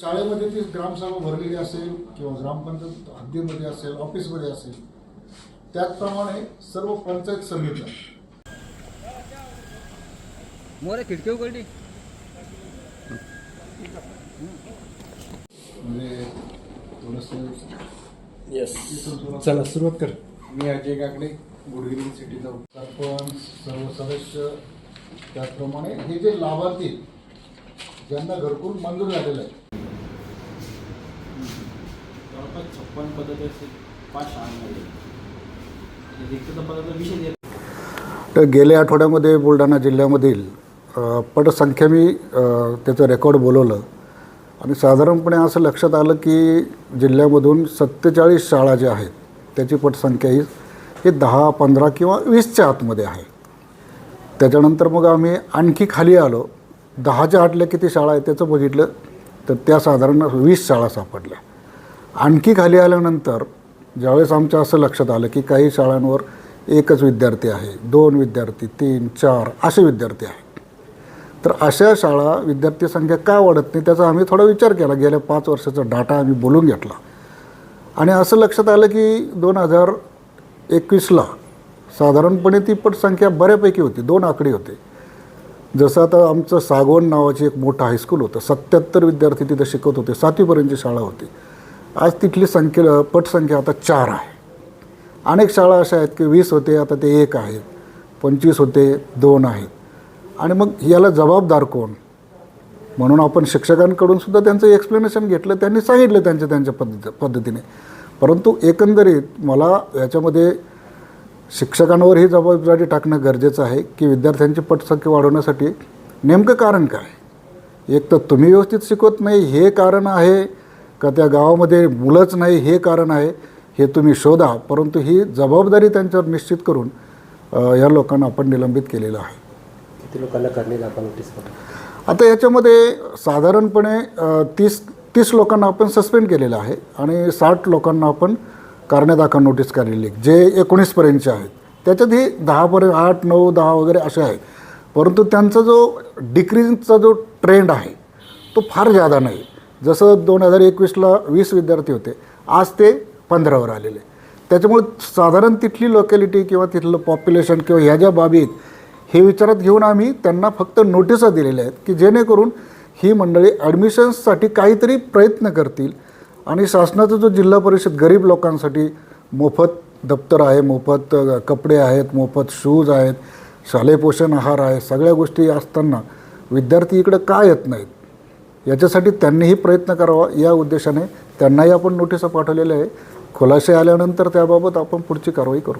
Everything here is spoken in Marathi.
शाळेमध्ये ती ग्रामसभा भरलेली असेल किंवा ग्रामपंचायत हद्दीमध्ये असेल ऑफिसमध्ये असेल त्याचप्रमाणे सर्व पंचायत समित्या. मोरे खिडकी उघडली. म्हणजे थोडंसं येस चला सुरुवात कर. मी अजय काकडे गुडगिरी सिटीचा सरपंच सर्व सदस्य. त्याचप्रमाणे हे जे लाभार्थी ज्यांना घरकुल मंजूर झालेलं आहे जवळपास छप्पन पद्धती पाच रिक्त पदाचा विषय तर गेल्या आठवड्यामध्ये बुलढाणा जिल्ह्यामधील पटसंख्या मी त्याचं रेकॉर्ड बोलवलं. आणि साधारणपणे असं लक्षात आलं की जिल्ह्यामधून सत्तेचाळीस शाळा ज्या आहेत त्याची पटसंख्या ही हे दहा पंधरा किंवा वीसच्या आतमध्ये आहे. त्याच्यानंतर मग आम्ही आणखी खाली आलो. दहाच्या आटल्या किती शाळा आहेत त्याचं बघितलं तर त्या साधारण वीस शाळा सापडल्या. आणखी खाली आल्यानंतर ज्यावेळेस आमच्या असं लक्षात आलं की काही शाळांवर एकच विद्यार्थी आहे दोन विद्यार्थी तीन चार असे विद्यार्थी आहेत. तर अशा शाळा विद्यार्थी संख्या का वाढत नाही त्याचा आम्ही थोडा विचार केला. गेल्या पाच वर्षाचा डाटा आम्ही बोलून घेतला. आणि असं लक्षात आलं की दोन हजार एकवीसला साधारणपणे ती पटसंख्या बऱ्यापैकी होती दोन आकडे होते. जसं आता आमचं सागवण नावाचे एक मोठं हायस्कूल होतं सत्याहत्तर विद्यार्थी तिथं शिकत होते सातवीपर्यंतची शाळा होती. आज तिथली संख्या पटसंख्या आता चार आहे. अनेक शाळा अशा आहेत की वीस होते आता ते एक आहेत पंचवीस होते दोन आहेत आणि मग याला जबाबदार कोण? म्हणून आपण शिक्षकांकडून सुद्धा त्यांचं एक्सप्लेनेशन घेतलं त्यांनी सांगितलं त्यांच्या त्यांच्या पद्धत पद्धतीने. परंतु एकंदरीत मला याच्यामध्ये शिक्षकांवर ही जबाबदारी टाकणं गरजेचं आहे की विद्यार्थ्यांची पटसंख्या वाढवण्यासाठी नेमकं कारण काय? एक तर तुम्ही व्यवस्थित शिकवत नाही हे कारण आहे. का त्या गावामध्ये मुलंच नाही हे कारण आहे हे तुम्ही शोधा. परंतु ही जबाबदारी त्यांच्यावर निश्चित करून या लोकांना आपण निलंबित केलेलं आहे. किती लोकांना करणे दाखवा नोटीस आता याच्यामध्ये साधारणपणे तीस तीस लोकांना आपण सस्पेंड केलेलं आहे आणि साठ लोकांना आपण कारण्यादाखल नोटीस काढलेली जे एकोणीसपर्यंतचे आहेत. त्याच्यात ही दहापर्यंत आठ नऊ दहा वगैरे असे आहेत. परंतु त्यांचा जो डिक्रीजचा जो ट्रेंड आहे तो फार जादा नाही. जसं दोन हजार एकवीसला वीस विद्यार्थी होते आज ते पंधरावर आलेले. त्याच्यामुळे साधारण तिथली लोकॅलिटी किंवा तिथलं पॉप्युलेशन किंवा ह्या ज्या बाबी आहेत हे विचारात घेऊन आम्ही त्यांना फक्त नोटिसा दिलेल्या आहेत की जेणेकरून ही मंडळी ॲडमिशन्ससाठी काहीतरी प्रयत्न करतील आणि शासनाचा जो जिल्हा परिषद गरीब लोकांसाठी मोफत दप्तर आहे मोफत कपडे आहेत मोफत शूज आहेत शालेय पोषण आहार आहे सगळ्या गोष्टी असताना विद्यार्थी इकडं का येत नाहीत? याच्यासाठी त्यांनीही प्रयत्न करावा या उद्देशाने त्यांनाही आपण नोटिसा पाठवलेल्या आहे. खुलासे आल्यानंतर त्याबाबत आपण पुढची कारवाई करू.